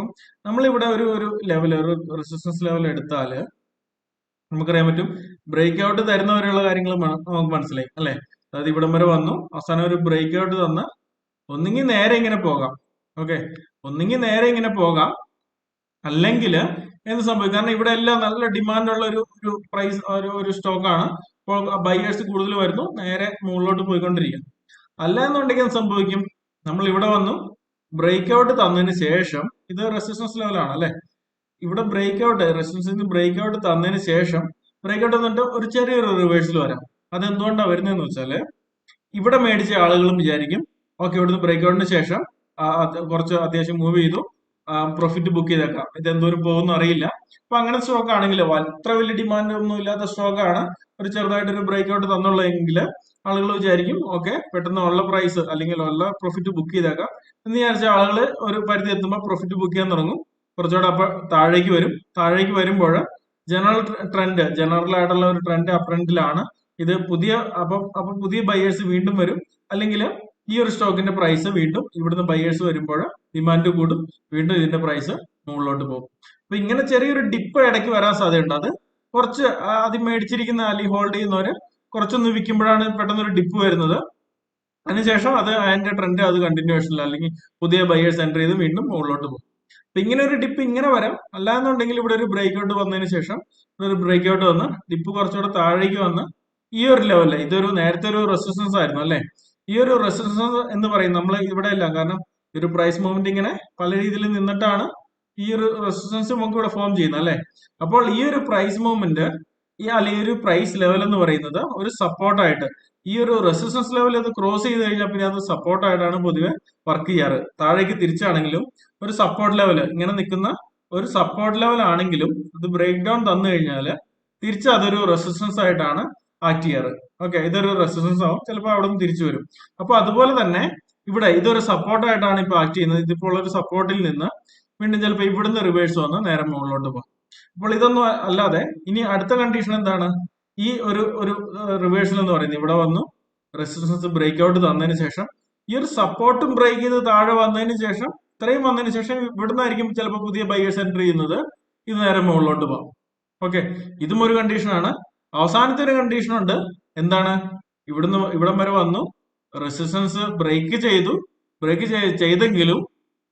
അപ്പം നമ്മളിവിടെ ഒരു ഒരു ലെവൽ ഒരു റെസിസ്റ്റൻസ് ലെവൽ എടുത്താൽ നമുക്കറിയാൻ പറ്റും ബ്രേക്ക് ഔട്ട് തരുന്നവരെയുള്ള കാര്യങ്ങൾ നമുക്ക് മനസ്സിലായി അല്ലെ? അതായത് ഇവിടം വരെ വന്നു അവസാനം ഒരു ബ്രേക്ക് ഔട്ട് തന്ന ഒന്നുകിൽ നേരെ ഇങ്ങനെ പോകാം ഓക്കെ ഒന്നുകിൽ നേരെ ഇങ്ങനെ പോകാം അല്ലെങ്കിൽ എന്ത് സംഭവിക്കും? കാരണം ഇവിടെ എല്ലാം നല്ല ഡിമാൻഡുള്ള ഒരു ഒരു പ്രൈസ് ഒരു ഒരു സ്റ്റോക്കാണ് അപ്പോൾ ബൈയേഴ്സ് കൂടുതൽ വരുന്നു നേരെ മുകളിലോട്ട് പോയിക്കൊണ്ടിരിക്കും അല്ല എന്നുണ്ടെങ്കിൽ എന്ത് സംഭവിക്കും? നമ്മൾ ഇവിടെ വന്നു ബ്രേക്ക് ഔട്ട് തന്നതിന് ശേഷം ഇത് റെസിസ്റ്റൻസ് ലെവലാണ് അല്ലെ? ഇവിടെ ബ്രേക്ക് ഔട്ട് റെസിസ്റ്റൻസിന് ബ്രേക്ക് ഔട്ട് തന്നതിന് ശേഷം ബ്രേക്ക് ഔട്ട് തന്നിട്ട് ഒരു ചെറിയൊരു റിവേഴ്സിൽ വരാം. അത് എന്തുകൊണ്ടാണ് വരുന്നതെന്ന് വെച്ചാൽ ഇവിടെ മേടിച്ച ആളുകളും വിചാരിക്കും ഓക്കെ ഇവിടുന്ന് ബ്രേക്ക് ഔട്ടിന് ശേഷം കുറച്ച് അത്യാവശ്യം മൂവ് ചെയ്തു പ്രോഫിറ്റ് ബുക്ക് ചെയ്തേക്കാം. ഇത് എന്തോരം പോകുന്ന അറിയില്ല. അപ്പൊ അങ്ങനെ സ്റ്റോക്ക് ആണെങ്കിൽ അത്ര വലിയ ഡിമാൻഡ് ഒന്നും ഇല്ലാത്ത സ്റ്റോക്കാണ് ഒരു ചെറുതായിട്ട് ഒരു ബ്രേക്ക് ഔട്ട് തന്നുള്ളതെങ്കിൽ ആളുകൾ വിചാരിക്കും ഓക്കെ പെട്ടെന്ന് ഉള്ള പ്രൈസ് അല്ലെങ്കിൽ ഉള്ള പ്രോഫിറ്റ് ബുക്ക് ചെയ്തേക്കാം. എന്ന് വിചാരിച്ച ആളുകൾ ഒരു പരിധി എത്തുമ്പോൾ പ്രോഫിറ്റ് ബുക്ക് ചെയ്യാൻ തുടങ്ങും. കുറച്ചുകൂടെ അപ്പൊ താഴേക്ക് വരും. താഴേക്ക് വരുമ്പോൾ ജനറൽ ട്രെൻഡ് ജനറൽ ആയിട്ടുള്ള ഒരു ട്രെൻഡ് അപ്രണ്ടിലാണ് ഇത് പുതിയ അപ്പം അപ്പൊ പുതിയ ബയേഴ്സ് വീണ്ടും വരും. അല്ലെങ്കിൽ ഈ ഒരു സ്റ്റോക്കിന്റെ പ്രൈസ് വീണ്ടും ഇവിടുന്ന് ബയേഴ്സ് വരുമ്പോൾ ഡിമാൻഡ് കൂടും. വീണ്ടും ഇതിന്റെ പ്രൈസ് മുകളിലോട്ട് പോകും. അപ്പൊ ഇങ്ങനെ ചെറിയൊരു ഡിപ്പ് ഇടയ്ക്ക് വരാൻ സാധ്യതയുണ്ട്. അത് കുറച്ച് അത് മേടിച്ചിരിക്കുന്ന അല്ലെങ്കിൽ ഹോൾഡ് ചെയ്യുന്നവര് കുറച്ചൊന്ന് വിൽക്കുമ്പോഴാണ് പെട്ടെന്ന് ഒരു ഡിപ്പ് വരുന്നത്. അതിനുശേഷം അത് അതിന്റെ ട്രെൻഡ് അത് കണ്ടിന്യൂഷനിൽ അല്ലെങ്കിൽ പുതിയ ബയേഴ്സ് എന്റർ ചെയ്ത് വീണ്ടും മുകളിലോട്ട് പോകും. അപ്പൊ ഇങ്ങനെ ഒരു ഡിപ്പ് ഇങ്ങനെ വരാം. അല്ലാന്നുണ്ടെങ്കിൽ ഇവിടെ ഒരു ബ്രേക്ക് ഔട്ട് വന്നതിന് ശേഷം ഒരു ബ്രേക്ക് ഔട്ട് വന്ന് ഡിപ്പ് കുറച്ചുകൂടെ താഴേക്ക് വന്ന് ഈ ഒരു ലെവലിൽ ഇതൊരു നേരത്തെ ഒരു റെസിസ്റ്റൻസ് ആയിരുന്നു അല്ലെ? ഈ ഒരു റെസിസ്റ്റൻസ് എന്ന് പറയും. നമ്മൾ ഇവിടെ അല്ല കാരണം ഒരു പ്രൈസ് മൂവ്മെന്റ് ഇങ്ങനെ പല രീതിയിൽ നിന്നിട്ടാണ് ഈ ഒരു റെസിസ്റ്റൻസ് നമുക്ക് ഇവിടെ ഫോം ചെയ്യുന്നത് അല്ലെ? അപ്പോൾ ഈ ഒരു പ്രൈസ് മൂവ്മെന്റ് ഈ അല്ലെങ്കിൽ ഒരു പ്രൈസ് ലെവൽ എന്ന് പറയുന്നത് ഒരു സപ്പോർട്ടായിട്ട് ഈ ഒരു റെസിസ്റ്റൻസ് ലെവൽ അത് ക്രോസ് ചെയ്ത് കഴിഞ്ഞാൽ പിന്നെ അത് സപ്പോർട്ടായിട്ടാണ് പൊതുവെ വർക്ക് ചെയ്യാറ്. താഴേക്ക് തിരിച്ചാണെങ്കിലും ഒരു സപ്പോർട്ട് ലെവൽ ഇങ്ങനെ നിൽക്കുന്ന ഒരു സപ്പോർട്ട് ലെവൽ ആണെങ്കിലും അത് ബ്രേക്ക് ഡൗൺ തന്നു കഴിഞ്ഞാൽ തിരിച്ച് അതൊരു റെസിസ്റ്റൻസ് ആയിട്ടാണ് ആക്ട് ചെയ്യാറ്. ഓക്കെ ഇതൊരു റെസിസ്റ്റൻസ് ആവും. ചിലപ്പോൾ അവിടെ നിന്ന് തിരിച്ചു വരും. അപ്പൊ അതുപോലെ തന്നെ ഇവിടെ ഇതൊരു സപ്പോർട്ടായിട്ടാണ് ഇപ്പൊ ആക്ട് ചെയ്യുന്നത്. ഇതിപ്പോൾ ഒരു സപ്പോർട്ടിൽ നിന്ന് വീണ്ടും ചിലപ്പോൾ ഇവിടുന്ന് റിവേഴ്സ് വന്ന് നേരെ മുകളിലോട്ട് പോകും. അപ്പോൾ ഇതൊന്നും അല്ലാതെ ഇനി അടുത്ത കണ്ടീഷൻ എന്താണ്? ഈ ഒരു ഒരു റിവേഴ്സൽ എന്ന് പറയുന്നത് ഇവിടെ വന്നു. റെസിസ്റ്റൻസ് ബ്രേക്ക് ഔട്ട് തന്നതിന് ശേഷം ഈ ഒരു സപ്പോർട്ടും ബ്രേക്ക് ചെയ്ത് താഴെ വന്നതിന് ശേഷം ഇത്രയും വന്നതിന് ശേഷം ഇവിടുന്നായിരിക്കും ചിലപ്പോൾ പുതിയ ബയേഴ്സ് എൻട്രി ചെയ്യുന്നത്. ഇത് നേരെ മുകളിലോട്ട് പോകും. ഓക്കെ ഇതും ഒരു കണ്ടീഷനാണ് അവസാനത്തെ ഒരു കണ്ടീഷൻ ഉണ്ട്. എന്താണ്? ഇവിടുന്ന് ഇവിടം വരെ വന്നു. റെസിസ്റ്റൻസ് ബ്രേക്ക് ചെയ്തു. ബ്രേക്ക് ചെയ്തെങ്കിലും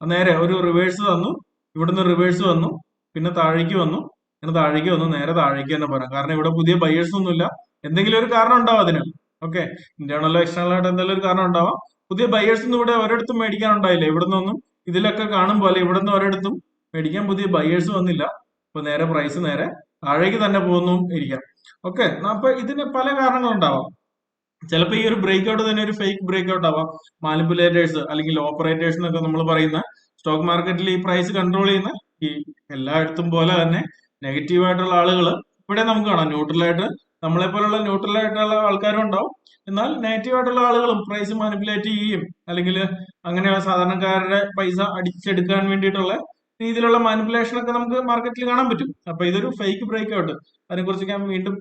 നേരെ ഒരു റിവേഴ്സ് വന്നു. ഇവിടുന്ന് റിവേഴ്സ് വന്നു. പിന്നെ താഴേക്ക് വന്നു. പിന്നെ താഴേക്ക് വന്നു. നേരെ താഴേക്ക് തന്നെ പറയാം കാരണം ഇവിടെ പുതിയ ബയേഴ്സ് ഒന്നുമില്ല. എന്തെങ്കിലും ഒരു കാരണം ഉണ്ടാവും അതിന്. ഓക്കെ ഇന്റേണലോ എക്സ്റ്റേണലോ ആയിട്ട് എന്തെങ്കിലും ഒരു കാരണം ഉണ്ടാവാം. പുതിയ ബയേഴ്സ് ഒന്നും ഇവിടെ ഒരിടത്തും മേടിക്കാൻ ഉണ്ടായില്ല ഇവിടെ നിന്നൊന്നും ഇതിലൊക്കെ കാണും പോലെ ഇവിടെ നിന്ന് ഒരിടത്തും മേടിക്കാൻ പുതിയ ബയേഴ്സ് വന്നില്ല. അപ്പൊ നേരെ പ്രൈസ് നേരെ താഴേക്ക് തന്നെ പോകുന്നു ഇരിക്കാം. ഓക്കെ അപ്പൊ ഇതിന് പല കാരണങ്ങളുണ്ടാവാം. ചിലപ്പോൾ ഈ ഒരു ബ്രേക്ക് ഔട്ട് തന്നെ ഒരു ഫേക്ക് ബ്രേക്ക് ഔട്ട് ആവാം. മാനിപ്പുലേറ്റേഴ്സ് അല്ലെങ്കിൽ ഓപ്പറേറ്റേഴ്സ് എന്നൊക്കെ നമ്മൾ പറയുന്ന സ്റ്റോക്ക് മാർക്കറ്റിൽ ഈ പ്രൈസ് കൺട്രോൾ ചെയ്യുന്ന ഈ എല്ലായിടത്തും പോലെ തന്നെ നെഗറ്റീവ് ആയിട്ടുള്ള ആളുകൾ ഇവിടെ നമുക്ക് കാണാം. ന്യൂട്രലായിട്ട് നമ്മളെ പോലുള്ള ന്യൂട്രലായിട്ടുള്ള ആൾക്കാരും ഉണ്ടാവും. എന്നാൽ നെഗറ്റീവ് ആയിട്ടുള്ള ആളുകളും പ്രൈസ് മാനിപ്പുലേറ്റ് ചെയ്യും. അല്ലെങ്കിൽ അങ്ങനെ സാധാരണക്കാരുടെ പൈസ അടിച്ചെടുക്കാൻ വേണ്ടിയിട്ടുള്ള രീതിയിലുള്ള മാനിപ്പുലേഷൻ ഒക്കെ നമുക്ക് മാർക്കറ്റിൽ കാണാൻ പറ്റും. അപ്പൊ ഇതൊരു ഫേക്ക് ബ്രേക്ക് ഔട്ട് അതിനെക്കുറിച്ച് ഞാൻ വീണ്ടും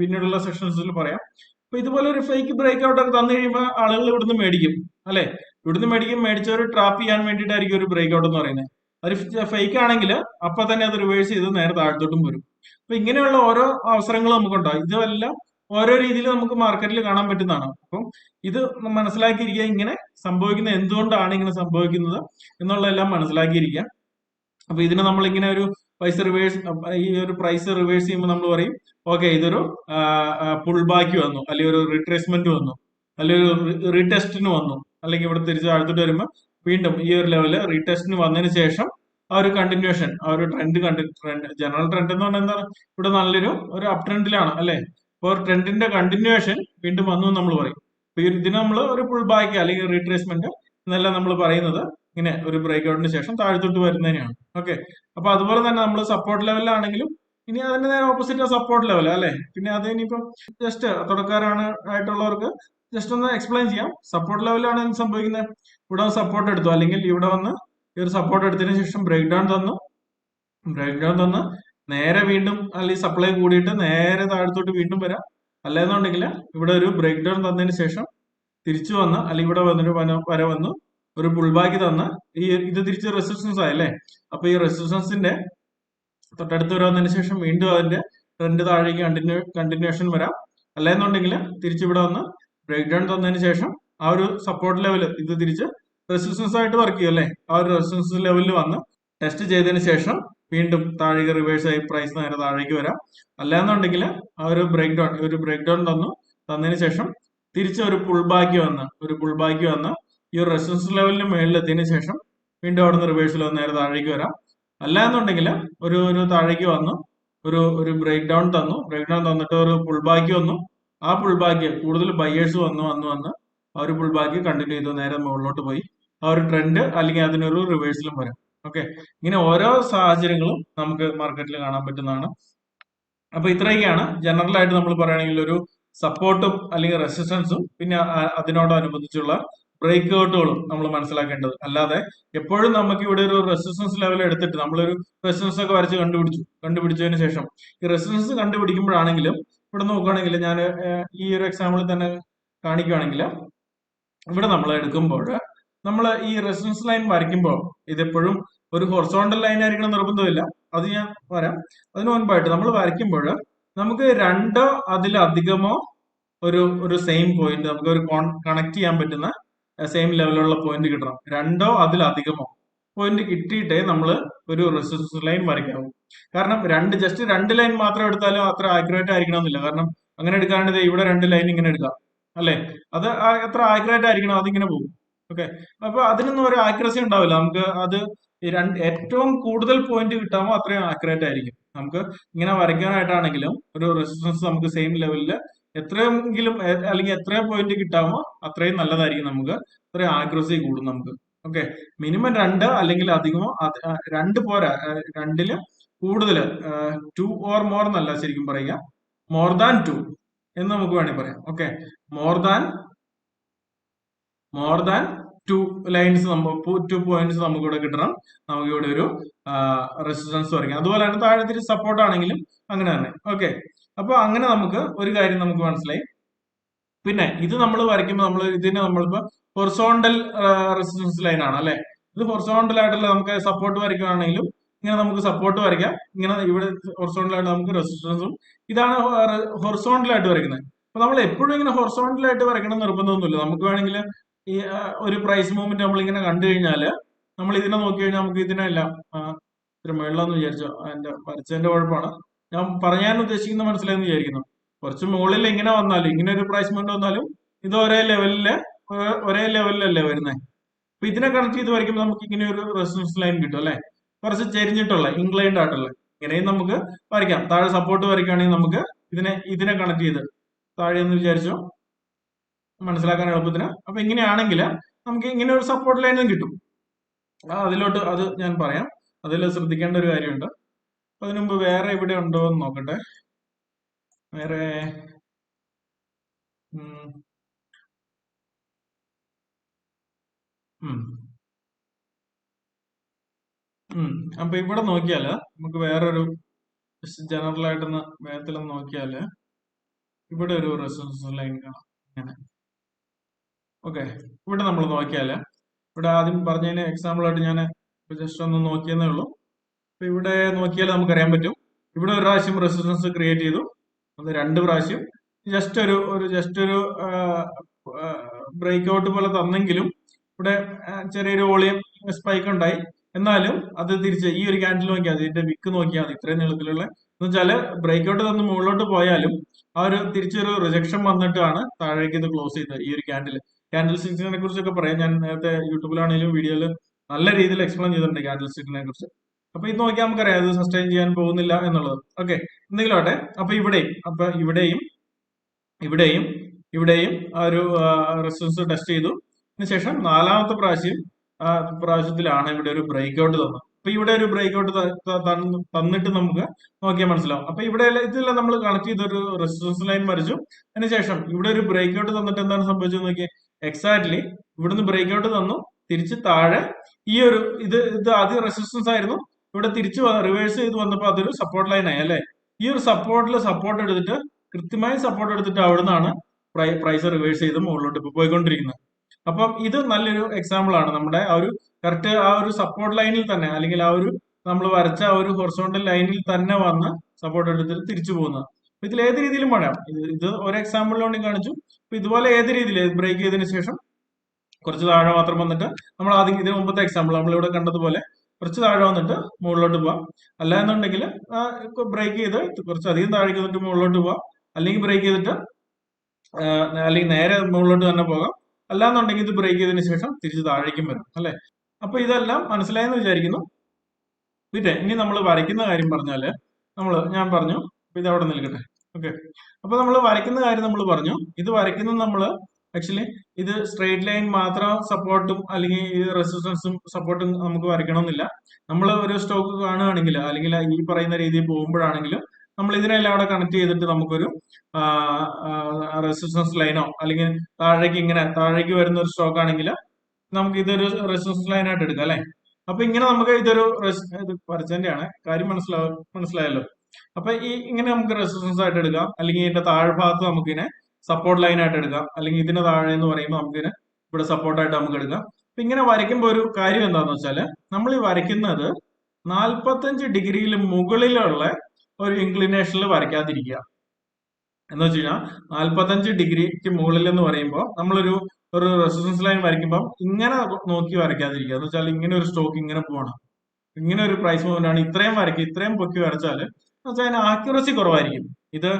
പിന്നീടുള്ള സെഷൻസിൽ പറയാം. അപ്പൊ ഇതുപോലെ ഒരു ഫേക്ക് ബ്രേക്ക് ഔട്ട് ഒക്കെ തന്നു കഴിയുമ്പോൾ ആളുകൾ ഇവിടുന്ന് മേടിക്കും അല്ലെ? ഇവിടുന്ന് മേടിക്കും മേടിച്ചവർ ട്രാപ്പ് ചെയ്യാൻ വേണ്ടിയിട്ടായിരിക്കും ഒരു ബ്രേക്ക് ഔട്ട് എന്ന് പറയുന്നത്. അത് ഫേക്ക് ആണെങ്കിൽ അപ്പൊ തന്നെ അത് റിവേഴ്സ് ചെയ്ത് നേരെ താഴ്ത്തോട്ടും വരും. അപ്പൊ ഇങ്ങനെയുള്ള ഓരോ അവസരങ്ങളും നമുക്കുണ്ടാവും ഇതെല്ലാം ഓരോ രീതിയിൽ നമുക്ക് മാർക്കറ്റിൽ കാണാൻ പറ്റുന്നതാണ്. അപ്പം ഇത് മനസ്സിലാക്കിയിരിക്കുക ഇങ്ങനെ സംഭവിക്കുന്നത് എന്തുകൊണ്ടാണ് ഇങ്ങനെ സംഭവിക്കുന്നത് എന്നുള്ളതെല്ലാം മനസ്സിലാക്കിയിരിക്കുക. അപ്പൊ ഇതിനെ നമ്മൾ ഇങ്ങനെ ഒരു പൈസ റിവേഴ്സ് ഈ ഒരു പ്രൈസ് റിവേഴ്സ് ചെയ്യുമ്പോൾ നമ്മൾ പറയും ഓക്കെ ഇതൊരു പുൾ ബാക്ക് വന്നു അല്ലെങ്കിൽ ഒരു റിട്രേസ്മെന്റ് വന്നു അല്ലെങ്കിൽ ഒരു റീടെസ്റ്റിന് വന്നു അല്ലെങ്കിൽ ഇവിടെ തിരിച്ച് അടുത്തിട്ട് വരുമ്പോൾ വീണ്ടും ഈ ഒരു ലെവൽ റീടെസ്റ്റിന് വന്നതിന് ശേഷം ആ ഒരു കണ്ടിന്യൂഷൻ ആ ഒരു ട്രെൻഡ് കണ്ടി ട്രെൻഡ് ജനറൽ ട്രെൻഡ് എന്ന് പറഞ്ഞാൽ എന്താണ്? ഇവിടെ നല്ലൊരു ഒരു അപ് ട്രെൻഡിലാണ് അല്ലെ? അപ്പോൾ ട്രെൻഡിന്റെ കണ്ടിന്യൂഷൻ വീണ്ടും വന്നു നമ്മൾ പറയും. ഇതിന് നമ്മൾ ഒരു പുൾ ബാക്ക് അല്ലെങ്കിൽ റീട്രേസ്മെന്റ് എന്നെല്ലാം നമ്മൾ പറയുന്നത്. ഇങ്ങനെ ഒരു ബ്രേക്ക് ഔട്ടിന് ശേഷം താഴ്ത്തോട്ട് വരുന്നതിനാണ് ഓക്കെ അപ്പൊ അതുപോലെ തന്നെ നമ്മൾ സപ്പോർട്ട് ലെവലിലാണെങ്കിലും ഇനി അതിന്റെ നേരെ ഓപ്പോസിറ്റ് സപ്പോർട്ട് ലെവൽ അല്ലെ? പിന്നെ അത് ഇനിയിപ്പം ജസ്റ്റ് തുടക്കാരാണ് ആയിട്ടുള്ളവർക്ക് ജസ്റ്റ് ഒന്ന് എക്സ്പ്ലെയിൻ ചെയ്യാം. സപ്പോർട്ട് ലെവലാണ് എന്ത് സംഭവിക്കുന്നത് ഇവിടെ സപ്പോർട്ട് എടുത്തു. അല്ലെങ്കിൽ ഇവിടെ വന്ന് ഈ ഒരു സപ്പോർട്ട് എടുത്തതിന് ശേഷം ബ്രേക്ക് ഡൗൺ തന്നു. ബ്രേക്ക് ഡൗൺ തന്ന് നേരെ വീണ്ടും അല്ലെങ്കിൽ സപ്ലൈ കൂടിയിട്ട് നേരെ താഴത്തോട്ട് വീണ്ടും വരാം. അല്ലെന്നുണ്ടെങ്കിൽ ഇവിടെ ഒരു ബ്രേക്ക് ഡൗൺ തന്നതിന് ശേഷം തിരിച്ചു വന്ന് അല്ലെങ്കിൽ ഇവിടെ വന്നിട്ട് വന- വരെ വന്നു. ഒരു പുൾ ബാക്ക് തന്ന് ഈ ഇത് തിരിച്ച് റെസിസ്റ്റൻസ് ആയല്ലേ അപ്പൊ ഈ റെസിസ്റ്റൻസിന്റെ തൊട്ടടുത്ത് വരാതിന് ശേഷം വീണ്ടും അതിന്റെ ട്രെൻഡ് താഴേക്ക് കണ്ടിന്യൂ കണ്ടിന്യൂഷൻ വരാം. അല്ലെന്നുണ്ടെങ്കിൽ തിരിച്ചിവിടെ വന്ന് ബ്രേക്ക് ഡൗൺ തന്നതിന് ശേഷം ആ ഒരു സപ്പോർട്ട് ലെവൽ ഇത് തിരിച്ച് റെസിസ്റ്റൻസ് ആയിട്ട് വർക്ക് ചെയ്യും അല്ലേ? ആ ഒരു റെസിസ്റ്റൻസ് ലെവലിൽ വന്ന് ടെസ്റ്റ് ചെയ്തതിന് ശേഷം വീണ്ടും താഴേക്ക് റിവേഴ്സ് ആയി പ്രൈസ് നേരെ താഴേക്ക് വരാം. അല്ലാന്നുണ്ടെങ്കിൽ ആ ഒരു ബ്രേക്ക് ഡൗൺ ഒരു ബ്രേക്ക് ഡൗൺ തന്നു. തന്നതിന് ശേഷം തിരിച്ച് ഒരു പുൾ ബാക്ക് വന്ന് ഒരു പുൾ ബാക്ക് വന്ന് ഈ ഒരു റെസിസ്റ്റൻസ് ലെവലിന് മുകളിലെത്തിയതിനു ശേഷം വീണ്ടും അവിടെ നിന്ന് റിവേഴ്സിൽ വന്ന് നേരെ താഴേക്ക് വരാം. അല്ല എന്നുണ്ടെങ്കിൽ ഒരു ഒരു താഴേക്ക് വന്നു ഒരു ഒരു ബ്രേക്ക് ഡൗൺ തന്നു. ബ്രേക്ക് ഡൗൺ തന്നിട്ട് ഒരു പുൾ ബാക്ക് വന്നു. ആ പുൾ ബാക്ക് കൂടുതൽ ബയേഴ്സ് വന്നു വന്നു വന്ന് ആ ഒരു പുൾ ബാക്ക് കണ്ടിന്യൂ ചെയ്തു നേരെ മുകളിലോട്ട് പോയി. ആ ഒരു ട്രെൻഡ് അല്ലെങ്കിൽ അതിനൊരു റിവേഴ്സിലും വരാം. ഓക്കെ ഇങ്ങനെ ഓരോ സാഹചര്യങ്ങളും നമുക്ക് മാർക്കറ്റിൽ കാണാൻ പറ്റുന്നതാണ്. അപ്പൊ ഇത്രയൊക്കെയാണ്. ജനറൽ ആയിട്ട് നമ്മൾ പറയുകയാണെങ്കിൽ ഒരു സപ്പോർട്ടും അല്ലെങ്കിൽ റെസിസ്റ്റൻസും പിന്നെ അതിനോടനുബന്ധിച്ചുള്ള ബ്രേക്ക് ഔട്ടുകളും നമ്മൾ മനസ്സിലാക്കേണ്ടത്. അല്ലാതെ എപ്പോഴും നമുക്ക് ഇവിടെ ഒരു റെസിസ്റ്റൻസ് ലെവൽ എടുത്തിട്ട് നമ്മളൊരു റെസിസ്റ്റൻസ് ഒക്കെ വരച്ച് കണ്ടുപിടിച്ചു. കണ്ടുപിടിച്ചതിന് ശേഷം. ഈ റെസിസ്റ്റൻസ് കണ്ടുപിടിക്കുമ്പോഴാണെങ്കിലും ഇവിടെ നോക്കുകയാണെങ്കിൽ ഞാൻ ഈ ഒരു എക്സാമ്പിൾ തന്നെ കാണിക്കുകയാണെങ്കിൽ ഇവിടെ നമ്മൾ എടുക്കുമ്പോൾ നമ്മൾ ഈ റെസിസ്റ്റൻസ് ലൈൻ വരയ്ക്കുമ്പോൾ ഇതെപ്പോഴും ഒരു ഹൊറിസോണ്ടൽ ലൈൻ ആയിരിക്കണം നിർബന്ധമില്ല. അത് ഞാൻ വരാം. അതിന് മുൻപായിട്ട് നമ്മൾ വരയ്ക്കുമ്പോൾ നമുക്ക് രണ്ടോ അതിലധികമോ ഒരു ഒരു സെയിം പോയിന്റ് നമുക്ക് ഒരു കണക്ട് ചെയ്യാൻ പറ്റുന്ന സെയിം ലെവലുള്ള പോയിന്റ് കിട്ടണം. രണ്ടോ അതിലധികമോ പോയിന്റ് കിട്ടിയിട്ടേ നമ്മൾ ഒരു റെസിസ്റ്റൻസ് ലൈൻ വരയ്ക്കാവൂ. കാരണം രണ്ട് ജസ്റ്റ് രണ്ട് ലൈൻ മാത്രം എടുത്താലും അത്ര ആക്യുറേറ്റ് ആയിരിക്കണമെന്നില്ല. കാരണം അങ്ങനെ എടുക്കാണ്ട് ഇവിടെ രണ്ട് ലൈൻ ഇങ്ങനെ എടുക്കാം. അല്ലെ? അത് എത്ര ആക്യുറേറ്റ് ആയിരിക്കണം അതിങ്ങനെ പോകും. ഓക്കെ അപ്പൊ അതിനൊന്നും ഒരു ആക്യുറസി ഉണ്ടാവില്ല. നമുക്ക് അത് രണ്ട് ഏറ്റവും കൂടുതൽ പോയിന്റ് കിട്ടാമോ അത്രയും ആക്യുറേറ്റ് ആയിരിക്കും. നമുക്ക് ഇങ്ങനെ വരയ്ക്കാനായിട്ടാണെങ്കിലും ഒരു റെസിസ്റ്റൻസ് നമുക്ക് സെയിം ലെവലിൽ എത്രയെങ്കിലും അല്ലെങ്കിൽ എത്രയും പോയിന്റ് കിട്ടാമോ അത്രയും നല്ലതായിരിക്കും നമുക്ക്. അത്രയും ആക്യുറസി കൂടും നമുക്ക്. ഓക്കെ മിനിമം രണ്ട് അല്ലെങ്കിൽ അധികമോ രണ്ട് പോരാ രണ്ടിൽ കൂടുതൽ ടു ഓർ മോർ എന്നല്ല ശരിക്കും പറയുക. മോർ ദാൻ ടു എന്ന് നമുക്ക് വേണമെങ്കിൽ പറയാം. Okay more than more than two lines നമുക്ക് ടു പോയിന്റ്സ് നമുക്ക് ഇവിടെ കിട്ടണം. നമുക്ക് ഇവിടെ ഒരു റെസിസ്റ്റൻസ് വരയ്ക്കാം. അതുപോലെ തന്നെ താഴെ സപ്പോർട്ട് ആണെങ്കിലും അങ്ങനെ തന്നെ. ഓക്കെ അപ്പൊ അങ്ങനെ നമുക്ക് ഒരു കാര്യം നമുക്ക് മനസ്സിലായി. പിന്നെ ഇത് നമ്മൾ വരയ്ക്കുമ്പോൾ നമ്മൾ ഇതിനെ നമ്മളിപ്പോ ഹൊറിസോണ്ടൽ റെസിസ്റ്റൻസ് ലൈൻ ആണ് അല്ലെ? ഇത് ഹൊറിസോണ്ടൽ ആയിട്ടുള്ള നമുക്ക് സപ്പോർട്ട് വരയ്ക്കുകയാണെങ്കിലും ഇങ്ങനെ നമുക്ക് സപ്പോർട്ട് വരയ്ക്കാം. ഇങ്ങനെ ഇവിടെ ഹൊറിസോണ്ടൽ ആയിട്ട് നമുക്ക് റെസിസ്റ്റൻസും ഇതാണ് ഹൊറിസോണ്ടൽ ആയിട്ട് വരയ്ക്കുന്നത്. അപ്പൊ നമ്മൾ എപ്പോഴും ഇങ്ങനെ ഹൊറിസോണ്ടൽ ആയിട്ട് വരയ്ക്കണം നിർബന്ധമൊന്നുമില്ല. നമുക്ക് വേണമെങ്കിൽ ഈ ഒരു പ്രൈസ് മൂവ്മെന്റ് നമ്മൾ ഇങ്ങനെ കണ്ടു കഴിഞ്ഞാൽ നമ്മൾ ഇതിനെ നോക്കി കഴിഞ്ഞാൽ നമുക്ക് ഇതിനെല്ലാം ഇത്ര മേളിലാന്ന് വിചാരിച്ചോ എന്റെ വരച്ചതിന്റെ കുഴപ്പമാണ്. ഞാൻ പറയാൻ ഉദ്ദേശിക്കുന്ന മനസ്സിലായെന്ന് വിചാരിക്കുന്നു. കുറച്ച് മുകളിൽ ഇങ്ങനെ വന്നാലും ഇങ്ങനെ ഒരു പ്രൈസ് മൂവ്മെന്റ് വന്നാലും ഇത് ഒരേ ലെവലിൽ ഒരേ ലെവലിലല്ലേ വരുന്നത് അപ്പൊ ഇതിനെ കണക്ട് ചെയ്ത് വരയ്ക്കുമ്പോൾ നമുക്ക് ഇങ്ങനെ ഒരു റെസിസ്റ്റൻസ് ലൈൻ കിട്ടും അല്ലെ? കുറച്ച് ചെരിഞ്ഞിട്ടുള്ള ഇൻക്ലൈൻഡ് ആയിട്ടുള്ള ഇങ്ങനെയും നമുക്ക് വരയ്ക്കാം. താഴെ സപ്പോർട്ട് വരയ്ക്കുകയാണെങ്കിൽ നമുക്ക് ഇതിനെ ഇതിനെ കണക്ട് ചെയ്ത് താഴെ എന്ന് വിചാരിച്ചോ? മനസ്സിലാക്കാൻ എളുപ്പത്തിന്. അപ്പൊ ഇങ്ങനെയാണെങ്കിൽ നമുക്ക് ഇങ്ങനെ ഒരു സപ്പോർട്ട് ലൈനും കിട്ടും. അതിലോട്ട് അത് ഞാൻ പറയാം. അതിൽ ശ്രദ്ധിക്കേണ്ട ഒരു കാര്യമുണ്ട്. അപ്പൊ അതിനു മുമ്പ് വേറെ ഇവിടെ ഉണ്ടോ എന്ന് നോക്കട്ടെ. വേറെ. അപ്പൊ ഇവിടെ നോക്കിയാൽ നമുക്ക് വേറൊരു ജനറൽ ആയിട്ടൊന്ന് വേഗത്തിലൊന്ന് നോക്കിയാൽ ഇവിടെ ഒരു റെസിഡൻസ് ലൈൻ കാണാം. ഇങ്ങനെ. ഓക്കെ ഇവിടെ നമ്മൾ നോക്കിയാൽ ഇവിടെ ആദ്യം പറഞ്ഞതിന് എക്സാമ്പിൾ ആയിട്ട് ഞാൻ ജസ്റ്റ് ഒന്ന് നോക്കിയെന്നേ ഉള്ളൂ. ഇവിടെ നോക്കിയാൽ നമുക്ക് അറിയാൻ പറ്റും. ഇവിടെ ഒരു പ്രാവശ്യം റെസിസ്റ്റൻസ് ക്രിയേറ്റ് ചെയ്തു. അത് രണ്ട് പ്രാവശ്യം. ജസ്റ്റ് ഒരു ഒരു ജസ്റ്റ് ഒരു ബ്രേക്ക് ഔട്ട് പോലെ തന്നെങ്കിലും ഇവിടെ ചെറിയൊരു വോളിയം സ്പൈക്ക് ഉണ്ടായി. എന്നാലും അത് തിരിച്ച് ഈ ഒരു ക്യാൻഡിൽ നോക്കിയാൽ മതി. ഇതിന്റെ വിക്ക് നോക്കിയാൽ മതി ഇത്രയും നീളത്തിലുള്ള. എന്ന് വെച്ചാൽ ബ്രേക്ക് ഔട്ട് തന്ന് മുകളിലോട്ട് പോയാലും ആ ഒരു തിരിച്ചൊരു റിജക്ഷൻ വന്നിട്ടാണ് താഴേക്ക് ഇത് ക്ലോസ് ചെയ്തത് ഈ ഒരു ക്യാൻഡിൽ ക്യാൻഡിൽ സ്റ്റിക്സിനെ കുറിച്ചൊക്കെ പറയാം. ഞാൻ നേരത്തെ യൂട്യൂബിലാണെങ്കിലും വീഡിയോയിൽ നല്ല രീതിയിൽ എക്സ്പ്ലെയിൻ ചെയ്തിട്ടുണ്ട് ക്യാൻഡിൽ സ്റ്റിക്കിനെ കുറിച്ച്. അപ്പൊ ഇത് നോക്കിയാൽ നമുക്കറിയാം അത് സസ്റ്റൈൻ ചെയ്യാൻ പോകുന്നില്ല എന്നുള്ളത്. ഓക്കെ എന്തെങ്കിലും ആട്ടെ അപ്പൊ ഇവിടെയും അപ്പൊ ഇവിടെയും ഇവിടെയും ഇവിടെയും ഒരു റെസിസ്റ്റൻസ് ടെസ്റ്റ് ചെയ്തു. അതിനുശേഷം നാലാമത്തെ പ്രാവശ്യം പ്രാവശ്യത്തിലാണ് ഇവിടെ ഒരു ബ്രേക്ക് ഔട്ട് തന്നത്. അപ്പൊ ഇവിടെ ഒരു ബ്രേക്ക് ഔട്ട് തന്നിട്ട് നമുക്ക് നോക്കിയാൽ മനസ്സിലാവും. അപ്പൊ ഇവിടെ ഇതെല്ലാം നമ്മൾ കണക്ട് ചെയ്ത ഒരു റെസിസ്റ്റൻസ് ലൈൻ വരച്ചു. അതിനുശേഷം ഇവിടെ ഒരു ബ്രേക്ക് ഔട്ട് തന്നിട്ട് എന്താണ് സംഭവിച്ചത് നോക്കിയാൽ എക്സാക്ട്ലി ഇവിടുന്ന് ബ്രേക്ക് ഔട്ട് തന്നു. തിരിച്ച് താഴെ ഈ ഒരു ഇത് ഇത് ആദ്യം റെസിസ്റ്റൻസ് ആയിരുന്നു. ഇവിടെ തിരിച്ച് റിവേഴ്സ് ചെയ്ത് വന്നപ്പോൾ അതൊരു സപ്പോർട്ട് ലൈൻ ആയി അല്ലേ? ഈ ഒരു സപ്പോർട്ടിൽ സപ്പോർട്ട് എടുത്തിട്ട് കൃത്യമായി സപ്പോർട്ട് എടുത്തിട്ട് അവിടെ നിന്നാണ് പ്രൈസ് റിവേഴ്സ് ചെയ്ത് മുകളിലോട്ട് ഇപ്പൊ പോയിക്കൊണ്ടിരിക്കുന്നത്. അപ്പം ഇത് നല്ലൊരു എക്സാമ്പിൾ ആണ്. നമ്മുടെ ആ ഒരു കറക്റ്റ് ആ ഒരു സപ്പോർട്ട് ലൈനിൽ തന്നെ അല്ലെങ്കിൽ ആ ഒരു നമ്മൾ വരച്ച ആ ഒരു ഹൊറിസോണ്ടൽ ലൈനിൽ തന്നെ വന്ന് സപ്പോർട്ട് എടുത്തിട്ട് തിരിച്ചു പോകുന്നത്. ഇതിൽ ഏത് രീതിയിലും പറയാം. ഇത് ഒരു എക്സാമ്പിളിലോണ്ടി കാണിച്ചു. അപ്പൊ ഇതുപോലെ ഏത് രീതിയിൽ ബ്രേക്ക് ചെയ്തതിനു ശേഷം കുറച്ച് താഴെ മാത്രം വന്നിട്ട് നമ്മൾ ആദ്യം ഇതിന് മുമ്പത്തെ എക്സാമ്പിൾ നമ്മൾ ഇവിടെ കണ്ടതുപോലെ കുറച്ച് താഴെ വന്നിട്ട് മുകളിലോട്ട് പോവാം. അല്ല എന്നുണ്ടെങ്കിൽ ബ്രേക്ക് ചെയ്ത് കുറച്ച് അധികം താഴേക്ക് വന്നിട്ട് മുകളിലോട്ട് പോവാം. അല്ലെങ്കിൽ ബ്രേക്ക് ചെയ്തിട്ട് അല്ലെങ്കിൽ നേരെ മുകളിലോട്ട് തന്നെ പോകാം. അല്ലാന്നുണ്ടെങ്കിൽ ഇത് ബ്രേക്ക് ചെയ്തതിനു ശേഷം തിരിച്ച് താഴേക്കും വരും. അല്ലെ? അപ്പൊ ഇതെല്ലാം മനസ്സിലായെന്ന് വിചാരിക്കുന്നു. പിന്നെ ഇനി നമ്മൾ വരയ്ക്കുന്ന കാര്യം പറഞ്ഞാൽ നമ്മൾ ഞാൻ പറഞ്ഞു ഇത് അവിടെ നിൽക്കട്ടെ. ഓക്കെ അപ്പൊ നമ്മൾ വരയ്ക്കുന്ന കാര്യം നമ്മൾ പറഞ്ഞു. ഇത് വരയ്ക്കുന്നത് നമ്മൾ ആക്ച്വലി ഇത് സ്ട്രേറ്റ് ലൈൻ മാത്രം സപ്പോർട്ടും അല്ലെങ്കിൽ ഈ റെസിസ്റ്റൻസും സപ്പോർട്ടും നമുക്ക് വരയ്ക്കണമെന്നില്ല. നമ്മൾ ഒരു സ്റ്റോക്ക് കാണുകയാണെങ്കിൽ അല്ലെങ്കിൽ ഈ പറയുന്ന രീതിയിൽ പോകുമ്പോഴാണെങ്കിലും നമ്മൾ ഇതിനെല്ലാം അവിടെ കണക്ട് ചെയ്തിട്ട് നമുക്കൊരു റെസിസ്റ്റൻസ് ലൈനോ അല്ലെങ്കിൽ താഴേക്ക് ഇങ്ങനെ താഴേക്ക് വരുന്ന ഒരു സ്റ്റോക്ക് ആണെങ്കിൽ നമുക്ക് ഇതൊരു റെസിസ്റ്റൻസ് ലൈനായിട്ട് എടുക്കാം അല്ലെ? അപ്പൊ ഇങ്ങനെ നമുക്ക് ഇതൊരു ഇത് ആണ് കാര്യം മനസ്സിലാവും മനസ്സിലായല്ലോ? അപ്പൊ ഈ ഇങ്ങനെ നമുക്ക് റെസിസ്റ്റൻസ് ആയിട്ട് എടുക്കാം. അല്ലെങ്കിൽ ഇതിന്റെ താഴ്ഭാഗത്ത് നമുക്കിതിനെ സപ്പോർട്ട് ലൈൻ ആയിട്ട് എടുക്കാം. അല്ലെങ്കിൽ ഇതിന് താഴെ എന്ന് പറയുമ്പോൾ നമുക്കിതിനെ ഇവിടെ സപ്പോർട്ടായിട്ട് നമുക്ക് എടുക്കാം. അപ്പൊ ഇങ്ങനെ വരയ്ക്കുമ്പോൾ ഒരു കാര്യം എന്താണെന്ന് വെച്ചാൽ നമ്മൾ ഈ വരയ്ക്കുന്നത് നാൽപ്പത്തഞ്ച് ഡിഗ്രിയിൽ മുകളിലുള്ള ഒരു ഇൻക്ലിനേഷനിൽ വരയ്ക്കാതിരിക്കുക. എന്ന് വെച്ച് കഴിഞ്ഞാൽ നാൽപ്പത്തഞ്ച് ഡിഗ്രിക്ക് മുകളിൽ എന്ന് പറയുമ്പോൾ നമ്മളൊരു ഒരു റെസിസ്റ്റൻസ് ലൈൻ വരയ്ക്കുമ്പോൾ ഇങ്ങനെ നോക്കി വരയ്ക്കാതിരിക്കുക. എന്ന് വെച്ചാൽ ഇങ്ങനെ ഒരു സ്റ്റോക്ക് ഇങ്ങനെ പോകണം. ഇങ്ങനെ ഒരു പ്രൈസ് മൂവ്മെന്റ് ആണ്. ഇത്രയും വരയ്ക്കുക ഇത്രയും പൊക്കി വരച്ചാൽ വെച്ചാൽ അതിന് ആക്യുറസി കുറവായിരിക്കും. ഇത്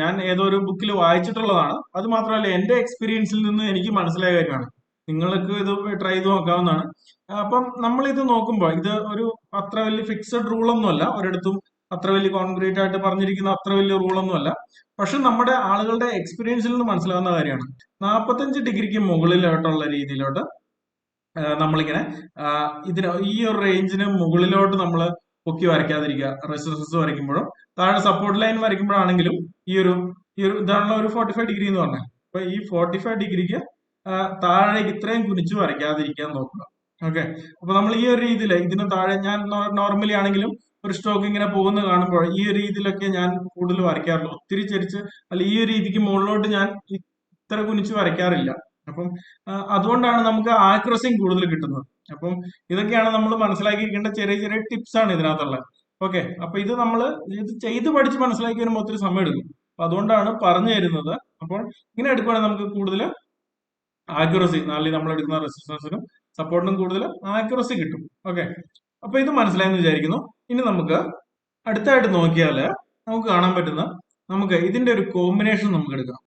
ഞാൻ ഏതോ ഒരു ബുക്കിൽ വായിച്ചിട്ടുള്ളതാണ്. അത് മാത്രമല്ല എന്റെ എക്സ്പീരിയൻസിൽ നിന്ന് എനിക്ക് മനസ്സിലായ കാര്യമാണ്. നിങ്ങൾക്ക് ഇത് ട്രൈ ചെയ്ത് നോക്കാവുന്നതാണ്. അപ്പം നമ്മൾ ഇത് നോക്കുമ്പോൾ ഇത് ഒരു അത്ര വലിയ ഫിക്സഡ് റൂൾ ഒന്നുമല്ല ഒരിടത്തും അത്ര വലിയ കോൺക്രീറ്റ് ആയിട്ട് പറഞ്ഞിരിക്കുന്ന അത്ര വലിയ റൂൾ ഒന്നുമല്ല പക്ഷെ നമ്മുടെ ആളുകളുടെ എക്സ്പീരിയൻസിൽ നിന്ന് മനസ്സിലാവുന്ന കാര്യമാണ്. നാൽപ്പത്തഞ്ച് ഡിഗ്രിക്ക് മുകളിലോട്ടുള്ള രീതിയിലോട്ട് നമ്മളിങ്ങനെ ഇതിന് ഈ ഒരു റേഞ്ചിന് മുകളിലോട്ട് നമ്മൾ പൊക്കി വരയ്ക്കാതിരിക്കുക. റെസിസ്റ്റൻസ് വരയ്ക്കുമ്പോഴും താഴെ സപ്പോർട്ട് ലൈൻ വരയ്ക്കുമ്പോഴാണെങ്കിലും ഈ ഒരു ഈ ഒരു ഇതാണല്ലോ ഒരു ഫോർട്ടി ഫൈവ് ഡിഗ്രി എന്ന് പറഞ്ഞത്. അപ്പൊ ഈ ഫോർട്ടി ഫൈവ് ഡിഗ്രിക്ക് താഴേക്ക് ഇത്രയും കുനിച്ച് വരയ്ക്കാതിരിക്കാൻ നോക്കുക. ഓക്കെ അപ്പൊ നമ്മൾ ഈ ഒരു രീതിയിൽ ഇതിന് താഴെ ഞാൻ നോർമലി ആണെങ്കിലും ഒരു സ്റ്റോക്ക് ഇങ്ങനെ പോകുന്ന കാണുമ്പോൾ ഈ ഒരു രീതിയിലൊക്കെ ഞാൻ കൂടുതൽ വരയ്ക്കാറില്ല ഒത്തിരി ചരിച്ച് അല്ല ഈ ഒരു രീതിക്ക് മുകളിലോട്ട് ഞാൻ ഇത്ര കുനിച്ച് വരയ്ക്കാറില്ല. അപ്പം അതുകൊണ്ടാണ് നമുക്ക് ആക്രസിയും കൂടുതൽ കിട്ടുന്നത്. അപ്പം ഇതൊക്കെയാണ് നമ്മൾ മനസ്സിലാക്കിയിരിക്കേണ്ട ചെറിയ ചെറിയ ടിപ്സ് ആണ് ഇതിനകത്തുള്ളത്. ഓക്കെ അപ്പൊ ഇത് നമ്മൾ ഇത് ചെയ്ത് പഠിച്ച് മനസ്സിലാക്കി വരുമ്പോൾ ഒത്തിരി സമയം എടുക്കും. അപ്പൊ അതുകൊണ്ടാണ് പറഞ്ഞു തരുന്നത്. അപ്പോൾ ഇങ്ങനെ എടുക്കുവാണെങ്കിൽ നമുക്ക് കൂടുതൽ ആക്യുറസി നാളെ നമ്മൾ എടുക്കുന്ന റെസിസ്റ്റൻസിനും സപ്പോർട്ടിനും കൂടുതൽ ആക്യുറസി കിട്ടും. ഓക്കെ അപ്പൊ ഇത് മനസ്സിലായെന്ന് വിചാരിക്കുന്നു. ഇനി നമുക്ക് അടുത്തായിട്ട് നോക്കിയാൽ നമുക്ക് കാണാൻ പറ്റുന്ന നമുക്ക് ഇതിന്റെ ഒരു കോമ്പിനേഷൻ നമുക്ക് എടുക്കാം.